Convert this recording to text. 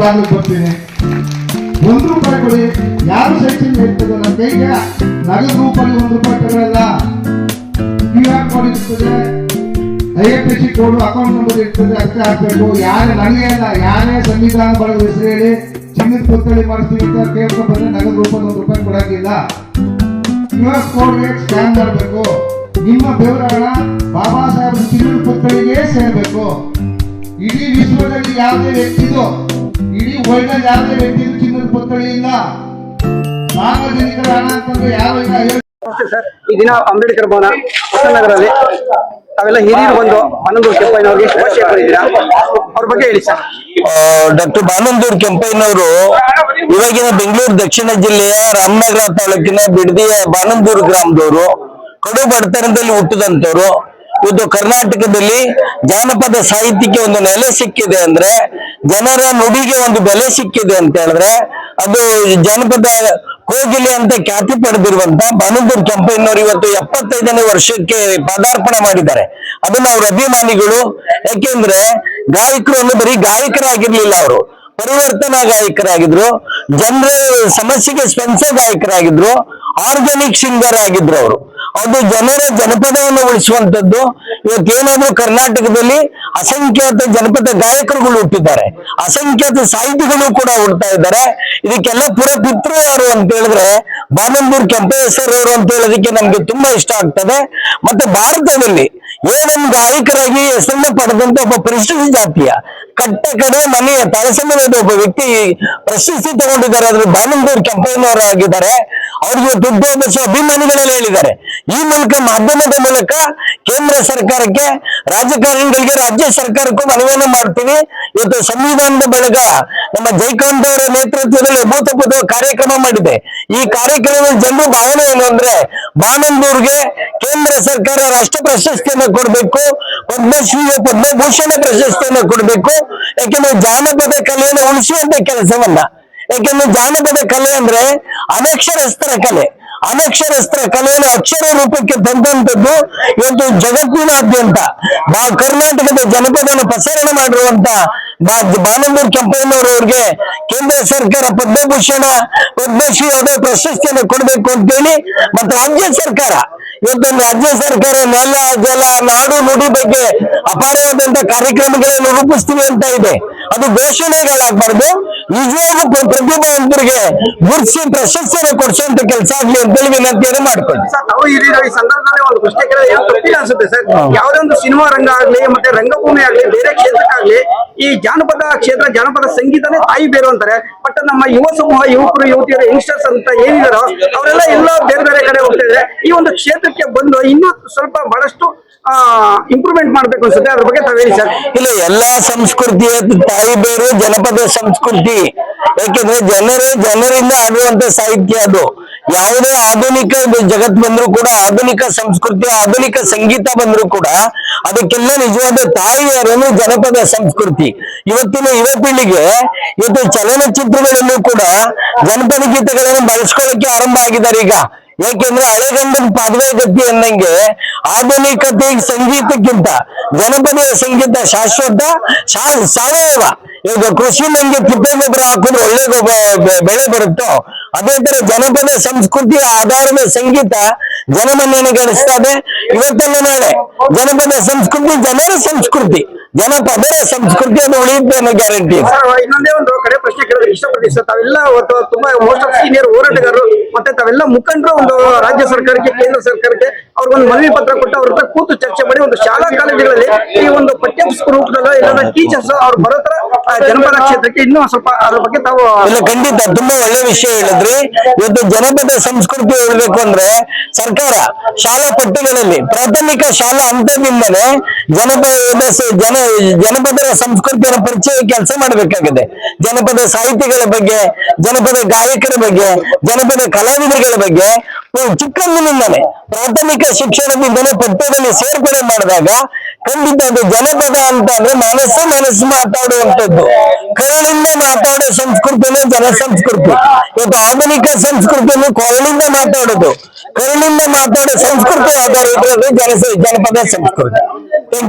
ಬಾಗಿಲು ಬರ್ತೀನಿ ಒಂದು ರೂಪಾಯಿ ಕೊಡಿ. ಯಾರು ಸೆಕ್ಷನ್ ಇರ್ತದೆ ನನ್ನ ಕೈಗೆ? ನಗದು ರೂಪಾಯಿ ಒಂದು ರೂಪಾಯಿ ತಗೊಳ್ಳಲ್ಲ ಕ್ಯೂ ಆರ್ ಕೋಡ್ ಇರ್ತದೆ. I F S C code account number ಇರ್ತದೆ. ಅಷ್ಟೇ ಹಾಕ್ಬೇಕು. ಯಾರು ನನಗೆ ಅಲ್ಲ, ಯಾರೇ ಸಂವಿಧಾನ ಬಳಗ ಹೆಸರು ಹೇಳಿ, ಚಿನ್ನದ ಪುತ್ಥಳಿ ಮಾಡಿಸ್ತೀವಿ ಅಂತ ಕೇಳ್ಕೊಂಡು ಬಂದ್ರೆ ನಗದು ರೂಪಾಯಿ ಒಂದು ರೂಪಾಯಿ ಕೊಡಂಗಿಲ್ಲ. ಕ್ಯೂ ಆರ್ ಕೋಡ್ಗೆ ಸ್ಕ್ಯಾನ್ ಮಾಡಬೇಕು. ನಿಮ್ಮ ಬೆವರಣ ಬಾಬಾ ಸಾಹೇಬ್ ಚಿನ್ನದ ಪುತ್ಥಳಿಗೆ ಸೇರಬೇಕು. ಇಡೀ ವಿಶ್ವದಲ್ಲಿ ಯಾವುದೇ ವ್ಯಕ್ತಿದು ಇಡೀ ವರ್ಲ್ಡ್ ಅಲ್ಲಿ ಯಾವುದೇ ವ್ಯಕ್ತಿದು ಚಿನ್ನದ ಪುತ್ಥಳಿ ಇಲ್ಲ. ಸಾರ್ವಜನಿಕರ ಹಣ ಅಂತಂದ್ರೆ ಯಾರು ಇಲ್ಲ ನಮಸ್ತೆ ಸರ್. ಈ ದಿನ ಅಂಬೇಡ್ಕರ್ ಭವನ ಹೊಸನಗರಲ್ಲಿ ತಾವೆಲ್ಲ ಹಿರಿಯರು ಬಂದು ಹನ್ನೊಂದು ಕೆಂಪಯ್ಯನವ್ರಿಗೆ ಶುಭಾಶಯ ಕೋರಿದ್ದೀರಾ? ಅವ್ರ ಬಗ್ಗೆ ಹೇಳಿ ಸರ್. ಡಾಕ್ಟರ್ ಬಾನಂದೂರ್ ಕೆಂಪಯ್ಯನವರು ಇವಾಗಿನ ಬೆಂಗಳೂರು ದಕ್ಷಿಣ ಜಿಲ್ಲೆಯ ರಾಮನಗರ ತಾಲೂಕಿನ ಬಿಡದಿಯ ಬಾನಂದೂರ್ ಗ್ರಾಮದವರು ಕಡು ಬಡತನದಲ್ಲಿ ಹುಟ್ಟಿದಂತವ್ರು ಇವತ್ತು ಕರ್ನಾಟಕದಲ್ಲಿ ಜಾನಪದ ಸಾಹಿತ್ಯಕ್ಕೆ ಒಂದು ನೆಲೆ ಸಿಕ್ಕಿದೆ ಅಂದ್ರೆ ಜನರ ನುಡಿಗೆ ಒಂದು ಬೆಲೆ ಸಿಕ್ಕಿದೆ ಅಂತ ಹೇಳಿದ್ರೆ ಅದು ಜಾನಪದ ಕೋಗಿಲೆ ಅಂತ ಖ್ಯಾತಿ ಪಡೆದಿರುವಂತ ಬಾನಂದೂರ್ ಕೆಂಪಯ್ಯನವರು ಇವತ್ತು ಎಪ್ಪತ್ತೈದನೇ ವರ್ಷಕ್ಕೆ ಪದಾರ್ಪಣೆ ಮಾಡಿದ್ದಾರೆ. ಅದನ್ನ ಅವ್ರ ಅಭಿಮಾನಿಗಳು ಯಾಕೆಂದ್ರೆ ಗಾಯಕರು ಅಂದ್ರೆ ಬರೀ ಗಾಯಕರಾಗಿರ್ಲಿಲ್ಲ ಅವರು. ಪರಿವರ್ತನಾ ಗಾಯಕರಾಗಿದ್ರು. ಜನರ ಸಮಸ್ಯೆಗೆ ಸ್ಪಂದಿಸೋ ಗಾಯಕರಾಗಿದ್ರು. ಆರ್ಗ್ಯಾನಿಕ್ ಸಿಂಗರ್ ಆಗಿದ್ರು ಅವರು. ಅದು ಜನರ ಜನಪದವನ್ನು ಉಳಿಸುವಂತದ್ದು ಇವತ್ತೇನಾದ್ರೂ ಕರ್ನಾಟಕದಲ್ಲಿ ಅಸಂಖ್ಯಾತ ಜನಪದ ಗಾಯಕರುಗಳು ಹುಟ್ಟಿದ್ದಾರೆ. ಅಸಂಖ್ಯಾತ ಸಾಹಿತಿಗಳು ಕೂಡ ಹುಡ್ತಾ ಇದ್ದಾರೆ. ಇದಕ್ಕೆಲ್ಲ ಪುರಪಿತೃ ಯಾರು ಅಂತ ಹೇಳಿದ್ರೆ ಬಾನಂದೂರ್ ಕೆಂಪೇಶ್ವರ್ ಅವರು ಅಂತ ಹೇಳೋದಕ್ಕೆ ನಮ್ಗೆ ತುಂಬಾ ಇಷ್ಟ ಆಗ್ತದೆ. ಮತ್ತೆ ಭಾರತದಲ್ಲಿ ಏವನ್ ಗಾಯಕರಾಗಿ ಹೆಸರನ್ನ ಪಡೆದಂತ ಒಬ್ಬ ಪ್ರಶಸ್ತಿ ಜಾತಿಯ, ಕಟ್ಟ ಕಡೆ ಮನೆಯ ತಳಸಮಯದ ಒಬ್ಬ ವ್ಯಕ್ತಿ ಪ್ರಶಸ್ತಿ ತಗೊಂಡಿದ್ದಾರೆ. ಅದ್ರ ಬಾನಂದೂರ್ ಕೆಂಪಯ್ಯನವರು ಆಗಿದ್ದಾರೆ. ಅವ್ರಿಗೆ ದುಡ್ಡು ಅಭಿಮಾನಿಗಳೆಲ್ಲ ಹೇಳಿದ್ದಾರೆ. ಈ ಮೂಲಕ ಮಾಧ್ಯಮದ ಮೂಲಕ ಕೇಂದ್ರ ಸರ್ಕಾರಕ್ಕೆ, ರಾಜಕಾರಣಿಗಳಿಗೆ, ರಾಜ್ಯ ಸರ್ಕಾರಕ್ಕೂ ಮನವಿಯನ್ನು ಮಾಡ್ತೀವಿ. ಇವತ್ತು ಸಂವಿಧಾನದ ಬಳಗ ನಮ್ಮ ಜೈಕಾಂತ್ ಅವರ ನೇತೃತ್ವದಲ್ಲಿ ಅಭೂತಪೂರ್ವ ಕಾರ್ಯಕ್ರಮ ಮಾಡಿದೆ. ಈ ಕಾರ್ಯಕ್ರಮದ ಜನರು ಭಾವನೆ ಏನು ಅಂದ್ರೆ ಬಾನಂದೂರ್ಗೆ ಕೇಂದ್ರ ಸರ್ಕಾರ ರಾಷ್ಟ್ರ ಪ್ರಶಸ್ತಿಯನ್ನು ಕೊಡಬೇಕು. ಪದ್ಮಶ್ರೀ ಪದ್ಮಭೂಷಣ ಪ್ರಶಸ್ತಿಯನ್ನು ಕೊಡಬೇಕು. ಯಾಕೆಂದ್ರೆ ಜಾನಪದ ಕಲೆಯನ್ನು ಉಳಿಸುವಂತ ಕೆಲಸವನ್ನ ಯಾಕೆಂದ್ರೆ ಜಾನಪದ ಕಲೆ ಅಂದ್ರೆ ಅನಕ್ಷರಸ್ಥರ ಕಲೆ. ಅನಕ್ಷರಸ್ತ್ರ ಕಲೆಯನ್ನು ಅಕ್ಷರ ರೂಪಕ್ಕೆ ತಂದಂತದ್ದು ಇವತ್ತು ಜಗತ್ತಿನಾದ್ಯಂತ ಕರ್ನಾಟಕದ ಜನಪದವನ್ನು ಪ್ರಸಾರಣ ಮಾಡಿರುವಂತ ಬಾನಂದೂರ್ ಕೆಂಪಯ್ಯನವರು ಅವ್ರಿಗೆ ಕೇಂದ್ರ ಸರ್ಕಾರ ಪದ್ಮಭೂಷಣ, ಪದ್ಮಶ್ರೀ ಆದ ಪ್ರಶಸ್ತಿಯನ್ನು ಕೊಡಬೇಕು ಅಂತೇಳಿ ಮತ್ತೆ ರಾಜ್ಯ ಸರ್ಕಾರ ಇವತ್ತು ರಾಜ್ಯ ಸರ್ಕಾರ ನೆಲ, ಜಲ, ನಾಡು, ನುಡಿ ಬಗ್ಗೆ ಅಪಾರವಾದಂತ ಕಾರ್ಯಕ್ರಮಗಳನ್ನು ರೂಪಿಸ್ತೀವಿ ಅಂತ ಇದೆ. ಅದು ಘೋಷಣೆಗಳಾಗಬಾರ್ದು. ನಿಜವಾಗೂ ಪ್ರ- ಪ್ರತಿಭಾವಂತರಿಗೆ ಗುರುತಿಸಿ ಪ್ರಶಸ್ತಿಯನ್ನು ಕೊಡಿಸುವಂತ ಕೆಲಸ ಆಗ್ಲಿ ಅಂತೇಳಿ ವಿನಂತಿಯನ್ನು ಹಿರಿಯರು ಈ ಸಂದರ್ಭದಲ್ಲಿ ಒಂದು ಪ್ರಶ್ನೆ ಕೇಳಿದ್ರೆ ಏನು ತಪ್ಪಿಲ್ಲ ಅನ್ಸುತ್ತೆ ಸರ್. ಯಾವುದೇ ಒಂದು ಸಿನಿಮಾ ರಂಗ ಆಗ್ಲಿ ಮತ್ತೆ ರಂಗಭೂಮಿ ಆಗ್ಲಿ ಬೇರೆ ಕ್ಷೇತ್ರಕ್ಕಾಗ್ಲಿ ಈ ಜಾನಪದ ಕ್ಷೇತ್ರ ಜಾನಪದ ಸಂಗೀತನೇ ತಾಯಿ ಬೇರು ಅಂತಾರೆ. ಬಟ್ ನಮ್ಮ ಯುವ ಸಮೂಹ ಯುವಕರು ಯುವತಿಯರು ಯಂಗ್ಸ್ಟರ್ಸ್ ಅಂತ ಏನಿದಾರೋ ಅವರೆಲ್ಲ ಎಲ್ಲ ಬೇರೆ ಬೇರೆ ಕಡೆ ಹೋಗ್ತಾ ಇದ್ದಾರೆ ಈ ಒಂದು ಕ್ಷೇತ್ರಕ್ಕೆ ಬಂದು ಇನ್ನೂ ಸ್ವಲ್ಪ ಬಹಳಷ್ಟು ಇಂಪ್ರೂವ್ಮೆಂಟ್ ಮಾಡ್ಬೇಕು ಅನ್ಸುತ್ತೆ. ಅದ್ರ ಬಗ್ಗೆ ತಾವು ಸರ್. ಇಲ್ಲ ಎಲ್ಲಾ ಸಂಸ್ಕೃತಿಯ ತಾಯಿ ಬೇರು ಜನಪದ ಸಂಸ್ಕೃತಿ ಯಾಕೆಂದ್ರೆ ಜನರೇ, ಜನರಿಂದ ಆಗುವಂತ ಸಾಹಿತ್ಯ ಅದು. ಯಾವುದೇ ಆಧುನಿಕ ಜಗತ್ ಬಂದ್ರು ಕೂಡ, ಆಧುನಿಕ ಸಂಸ್ಕೃತಿ, ಆಧುನಿಕ ಸಂಗೀತ ಬಂದ್ರು ಕೂಡ, ಅದಕ್ಕೆಲ್ಲ ನಿಜವಾದ ತಾಯಿ ಯಾರೇನು ಜನಪದ ಸಂಸ್ಕೃತಿ. ಇವತ್ತಿನ ಯುವ ಪೀಳಿಗೆ, ಇವತ್ತು ಚಲನಚಿತ್ರಗಳಲ್ಲೂ ಕೂಡ ಜನಪದ ಗೀತೆಗಳನ್ನು ಬಳಸ್ಕೊಳ್ಳಕ್ಕೆ ಆರಂಭ ಆಗಿದ್ದಾರೆ ಈಗ. ಯಾಕೆಂದ್ರೆ ಹಳೆಗಂಡದ ಪಾದವೆ ಗತಿ ಅನ್ನಂಗೆ ಆಧುನಿಕತೆ ಸಂಗೀತಕ್ಕಿಂತ ಜನಪದ ಸಂಗೀತ ಶಾಶ್ವತ ಸಾವಯವ. ಈಗ ಕೃಷಿ ನಂಗೆ ತಿಪ್ಪೆ ಗೊಬ್ಬರ ಹಾಕಿದ್ರೆ ಒಳ್ಳೆ ಬೆಳೆ ಬರುತ್ತೋ, ಅದೇ ತರ ಜನಪದ ಸಂಸ್ಕೃತಿಯ ಆಧಾರದ ಸಂಗೀತ ಜನಮನ್ನಣೆ ಗಳಿಸ್ತದೆ ಇವತ್ತಲ್ಲ ನಾಳೆ, ಜನಪದ ಸಂಸ್ಕೃತಿ ಜನರ ಸಂಸ್ಕೃತಿ. ಜನಪದರ ಸಂಸ್ಕೃತಿ ಅದು ಉಳಿಯುತ್ತೆ ಅನ್ನೋ ಗ್ಯಾರಂಟಿ ಇದೆ ಇನ್ನೊಂದೇ ಒಂದು ಕಡೆ ಪ್ರಶ್ನೆ ಕೇಳಿದ್ರೆ ಇಷ್ಟಪಡ್ತೀನಿ ಸರ್. ತಾವೆಲ್ಲ ತುಂಬಾ ಮೋಸ್ಟ್ ಆಫ್ ಸೀನಿಯರ್ ಹೋರಾಟಗಾರರು ಮತ್ತೆ ತಾವೆಲ್ಲ ಮುಖಂಡರು ಒಂದು ರಾಜ್ಯ ಸರ್ಕಾರಕ್ಕೆ ಕೇಂದ್ರ ಸರ್ಕಾರಕ್ಕೆ ಅವ್ರಿಗೊಂದು ಮನವಿ ಪತ್ರ ಕೊಟ್ಟು ಅವ್ರ ಕೂತು ಚರ್ಚೆ ಮಾಡಿ ಒಂದು ಶಾಲಾ ಕಾಲೇಜುಗಳಲ್ಲಿ ಈ ಒಂದು ಪಠ್ಯಪುಸ್ತಕ ರೂಪದಲ್ಲ ಇಲ್ಲ ಟೀಚರ್ಸ್ ಅವ್ರು ಬರೋ ತರ ಆ, ಜನಪದ ಕ್ಷೇತ್ರಕ್ಕೆ ಇನ್ನೂ ಸ್ವಲ್ಪ ಅದ್ರ ಬಗ್ಗೆ ತಾವು ಇಲ್ಲ, ಖಂಡಿತ. ತುಂಬಾ ಒಳ್ಳೆ ವಿಷಯ ಹೇಳಿದ್ರಿ. ಇವತ್ತು ಜನಪದ ಸಂಸ್ಕೃತಿ ಹೇಳ್ಬೇಕು ಅಂದ್ರೆ ಸರ್ಕಾರ, ಶಾಲಾ ಪಠ್ಯಗಳಲ್ಲಿ ಪ್ರಾಥಮಿಕ ಶಾಲಾ ಹಂತದಿಂದಲೇ ಜನಪದ ಜನ, ಜನಪದರ ಸಂಸ್ಕೃತಿಯ ಪರಿಚಯ ಕೆಲಸ ಮಾಡಬೇಕಾಗಿದೆ. ಜನಪದ ಸಾಹಿತಿಗಳ ಬಗ್ಗೆ, ಜನಪದ ಗಾಯಕರ ಬಗ್ಗೆ, ಜನಪದ ಕಲಾವಿದರುಗಳ ಬಗ್ಗೆ. ಚಿಕ್ಕಂದಿನಿಂದಲೇ ಪ್ರಾಥಮಿಕ ಶಿಕ್ಷಣದಿಂದಲೇ ಪಠ್ಯದಲ್ಲಿ ಸೇರ್ಪಡೆ ಮಾಡಿದಾಗ ಖಂಡಿತ ಅದು ಜನಪದ ಅಂತ ಅಂದ್ರೆ ಮನಸ್ಸು ಮನಸ್ಸು ಮಾತಾಡುವಂಥದ್ದು ಕರುಳಿಂದ ಮಾತಾಡೋ ಸಂಸ್ಕೃತಿನೇ ಜನ ಸಂಸ್ಕೃತಿ ಇವತ್ತು ಆಧುನಿಕ ಸಂಸ್ಕೃತಿಯನ್ನು ಕೊರಳಿಂದ ಮಾತಾಡೋದು ಕರುಳಿಂದ ಮಾತಾಡೋ ಸಂಸ್ಕೃತಿ ಆಧಾರ ಇರೋದು ಜನ ಜನಪದ ಸಂಸ್ಕೃತಿ Thank you.